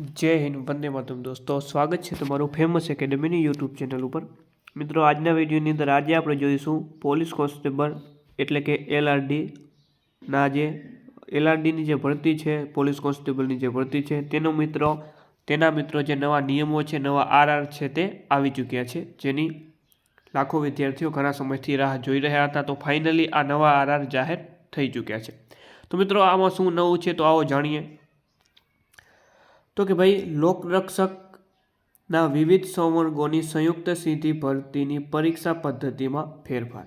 જય હિન્દ, વંદે માતરમ દોસ્તો. સ્વાગત છે તમારું ફેમસ એકેડમીની યુટ્યુબ ચેનલ ઉપર. મિત્રો, આજના વિડીયોની અંદર આજે આપણે જોઈશું પોલીસ કોન્સ્ટેબલ એટલે કે એલઆરડીના જે એલઆરડીની જે ભરતી છે પોલીસ કોન્સ્ટેબલની જે ભરતી છે, તેનો મિત્રો, તેના મિત્રો જે નવા નિયમો છે, નવા આરઆર છે તે આવી ચૂક્યા છે. જેની લાખો વિદ્યાર્થીઓ ઘણા સમયથી રાહ જોઈ રહ્યા હતા તો ફાઇનલી આ નવા આરઆર જાહેર થઈ ચૂક્યા છે. તો મિત્રો, આમાં શું નવું છે તો આવો જાણીએ. તો કે ભાઈ લોકરક્ષકના વિવિધ સંવર્ગોની સંયુક્ત સીધી ભરતીની પરીક્ષા પદ્ધતિમાં ફેરફાર.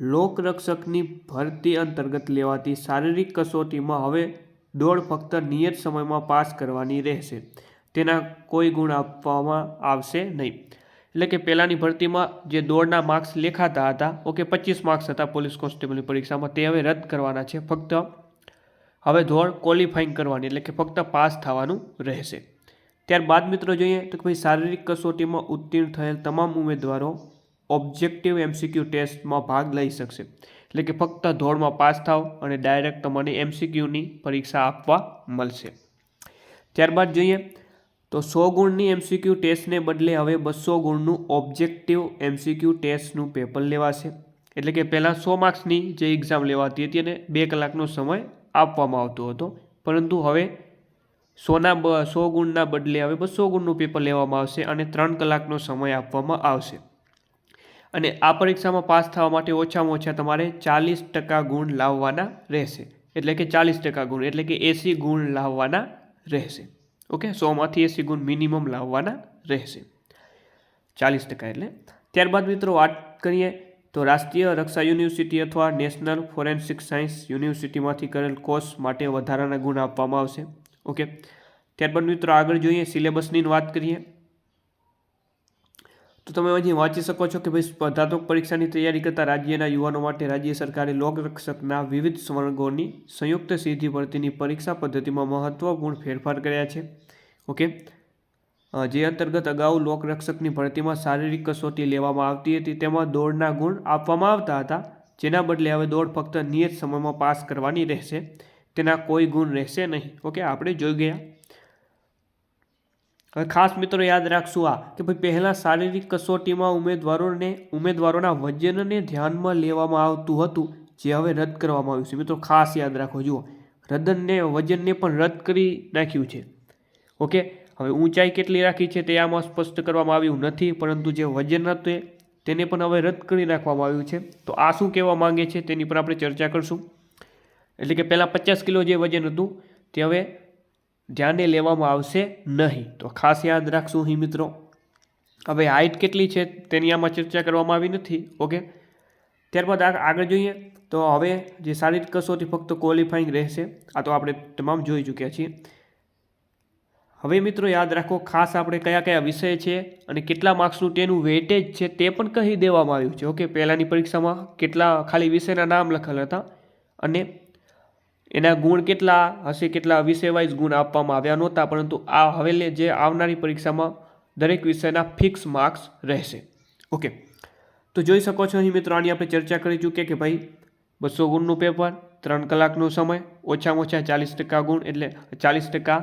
લોકરક્ષકની ભરતી અંતર્ગત લેવાતી શારીરિક કસોટીમાં હવે દોડ ફક્ત નિયત સમયમાં પાસ કરવાની રહેશે. તેના કોઈ ગુણ આપવામાં આવશે નહીં. એટલે કે પહેલાંની ભરતીમાં જે દોડના માર્ક્સ લેખાતા હતા, ઓકે, પચીસ માર્ક્સ હતા પોલીસ કોન્સ્ટેબલની પરીક્ષામાં, તે હવે રદ કરવાના છે. ફક્ત હવે દોડ ક્વોલિફાઈંગ કરવાની, એટલે કે ફક્ત પાસ થવાનું રહેશે. ત્યારબાદ મિત્રો જોઈએ તો કે ભાઈ શારીરિક કસોટીમાં ઉત્તીર્ણ થયેલ તમામ ઉમેદવારો ઓબ્જેક્ટિવ એમસીક્યુ ટેસ્ટમાં ભાગ લઈ શકશે. એટલે કે ફક્ત દોડમાં પાસ થાવ અને ડાયરેક્ટ તમને એમસીક્યુની પરીક્ષા આપવા મળશે. ત્યારબાદ જોઈએ તો સો ગુણની એમસીક્યુ ટેસ્ટને બદલે હવે બસો ગુણનું ઓબ્જેક્ટિવ એમસીક્યુ ટેસ્ટનું પેપર લેવાશે. એટલે કે પહેલાં સો માર્ક્સની જે એક્ઝામ લેવાતી હતી અને બે કલાકનો સમય આપવામાં આવતો હતો. પરંતુ હવે સોના બ, સો ગુણના બદલે હવે બસો ગુણનું પેપર લેવામાં આવશે અને ત્રણ કલાકનો સમય આપવામાં આવશે. અને આ પરીક્ષામાં પાસ થવા માટે ઓછામાં ઓછા તમારે ચાલીસ ટકા ગુણ લાવવાના રહેશે. એટલે કે ચાલીસ ટકા ગુણ, એટલે કે એંસી ગુણ લાવવાના રહેશે. ઓકે? સોમાંથી એંસી ગુણ મિનિમમ લાવવાના રહેશે. ચાલીસ ટકા એટલે. ત્યારબાદ મિત્રો વાત કરીએ તો રાષ્ટ્રીય રક્ષા યુનિવર્સિટી અથવા નેશનલ ફોરેન્સિક સાયન્સ યુનિવર્સિટીમાંથી કરેલ કોર્સ માટે વધારાના ગુણ આપવામાં આવશે. ઓકે. ત્યારબાદ મિત્રો આગળ જોઈએ સિલેબસની વાત કરીએ. તો તમે અહીં વાંચી શકો છો કે ભાઈ સ્પર્ધાત્મક પરીક્ષાની તૈયારી કરતા રાજ્યના યુવાનો માટે રાજ્ય સરકારે લોકરક્ષકના વિવિધ સ્વર્ગોની સંયુક્ત સીધી ભરતીની પરીક્ષા પદ્ધતિમાં મહત્વપૂર્ણ ફેરફાર કર્યા છે. ઓકે. જે અંતર્ગત અગાઉ લોકરક્ષકની ભરતીમાં શારીરિક કસોટી લેવામાં આવતી હતી, તેમાં દોડના ગુણ આપવામાં આવતા હતા, જેના બદલે હવે દોડ ફક્ત નિયત સમયમાં પાસ કરવાની રહેશે. તેના કોઈ ગુણ રહેશે નહીં. ઓકે, આપણે જોઈ ગયા. હવે ખાસ મિત્રો યાદ રાખશું આ, કે ભાઈ પહેલાં શારીરિક કસોટીમાં ઉમેદવારોને, ઉમેદવારોના વજનને ધ્યાનમાં લેવામાં આવતું હતું, જે હવે રદ કરવામાં આવ્યું છે. મિત્રો ખાસ યાદ રાખો, જુઓ. રદનને, વજનને પણ રદ કરી નાખ્યું છે. ઓકે હવે ઊંચાઈ કેટલી રાખી છે તે આમાં સ્પષ્ટ કરવામાં આવ્યું નથી, પરંતુ જે વજન હતું તેને પણ હવે રદ કરી નાખવામાં આવ્યું છે. તો આ શું કહેવા માંગે છે તેની પર આપણે ચર્ચા કરશું. એટલે કે પહેલાં પચાસ કિલો જે વજન હતું, તે હવે ધ્યાને લેવામાં આવશે નહીં. તો ખાસ યાદ રાખશું અહીં મિત્રો. હવે હાઇટ કેટલી છે તેની આમાં ચર્ચા કરવામાં આવી નથી, ઓકે? ત્યારબાદ આગળ જોઈએ. તો હવે જે શારીરિક કસોટી ફક્ત ક્વોલિફાઈંગ રહેશે, આ તો આપણે તમામ જોઈ ચૂક્યા છીએ. હવે મિત્રો યાદ રાખો, ખાસ આપણે કયા કયા વિષય છે અને કેટલા માર્ક્સનું તેનું વેટેજ છે તે પણ કહી દેવામાં આવ્યું છે. ઓકે, પહેલાંની પરીક્ષામાં કેટલા ખાલી વિષયના નામ લખેલ હતા અને એના ગુણ કેટલા હશે, કેટલા વિષય વાઇઝ ગુણ આપવામાં આવ્યા નહોતા, પરંતુ આ હવે જે આવનારી પરીક્ષામાં દરેક વિષયના ફિક્સ માર્ક્સ રહેશે. ઓકે, તો જોઈ શકો છો અહીં મિત્રો આની આપણે ચર્ચા કરી ચૂક્યા કે ભાઈ બસો ગુણનું પેપર ત્રણ કલાકનો સમય, ઓછામાં ઓછા ચાલીસ ટકા ગુણ એટલે ચાલીસ ટકા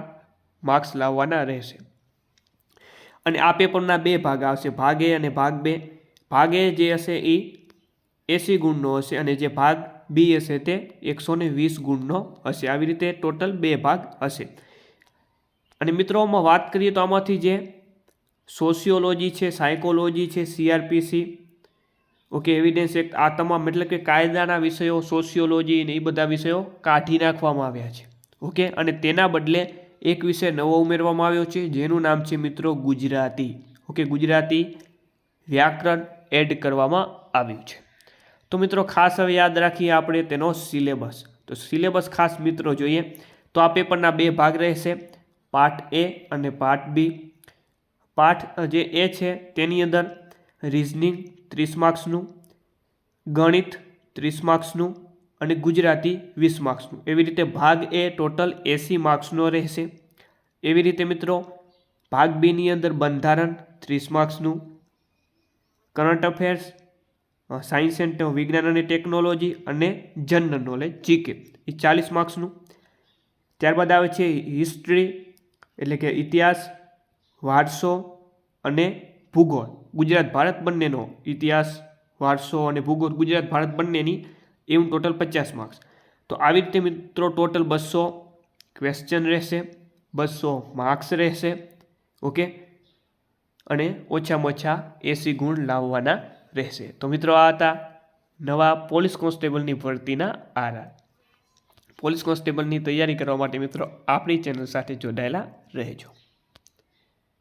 માર્ક્સ લાવવાના રહેશે. અને આ પેપરના બે ભાગ આવશે. ભાગ એ અને ભાગ બે. ભાગ એ જે હશે એ એંસી ગુણનો હશે અને જે ભાગ બી હશે તે એકસો ને વીસ ગુણનો હશે. આવી રીતે ટોટલ બે ભાગ હશે. અને મિત્રોમાં વાત કરીએ તો આમાંથી જે સોશિયોલોજી છે, સાયકોલોજી છે, સીઆરપીસી, ઓકે, એવિડન્સ એક્ટ, આ તમામ એટલે કે કાયદાના વિષયો, સોશિયોલોજી ને એ બધા વિષયો કાઢી નાખવામાં આવ્યા છે. ઓકે, અને તેના બદલે એક વિષય નવો ઉમેરવામાં આવ્યો છે, જેનું નામ છે મિત્રો ગુજરાતી. ઓકે ગુજરાતી વ્યાકરણ એડ કરવામાં આવ્યું છે. તો મિત્રો ખાસ હવે યાદ રાખીએ આપણે તેનો સિલેબસ તો સિલેબસ ખાસ મિત્રો જોઈએ, તો આ પેપરના બે ભાગ રહેશે પાર્ટ એ અને પાર્ટ બી પાઠ જે એ છે, તેની અંદર રિઝનિંગ ત્રીસ માર્ક્સનું ગણિત ત્રીસ માર્ક્સનું અને ગુજરાતી વીસ માર્ક્સનું. એવી રીતે ભાગ એ ટોટલ એંસી માર્ક્સનો રહેશે. એવી રીતે મિત્રો, ભાગ બીની અંદર બંધારણ ત્રીસ માર્ક્સનું, કરંટ અફેર્સ સાયન્સ એન્ડ વિજ્ઞાન અને ટેકનોલોજી અને જનરલ નોલેજ, જીકે, એ ચાલીસ માર્ક્સનું. ત્યારબાદ આવે છે હિસ્ટ્રી, એટલે કે ઇતિહાસ, વારસો અને ભૂગોળ. ગુજરાત, ભારત બંનેનો ઇતિહાસ, વારસો અને ભૂગોળ ગુજરાત, ભારત બંનેની એવું ટોટલ પચાસ માર્ક્સ તો આવી રીતે મિત્રો ટોટલ બસો ક્વેશ્ચન રહેશે, બસો માર્ક્સ રહેશે ઓકે અને ઓછામાં ઓછા એસી ગુણ લાવવાના રહેશે. તો મિત્રો આ હતા નવા પોલીસ કોન્સ્ટેબલની ભરતીના આરા. પોલીસ કોન્સ્ટેબલની તૈયારી કરવા માટે મિત્રો આપણી ચેનલ સાથે જોડાયેલા રહેજો.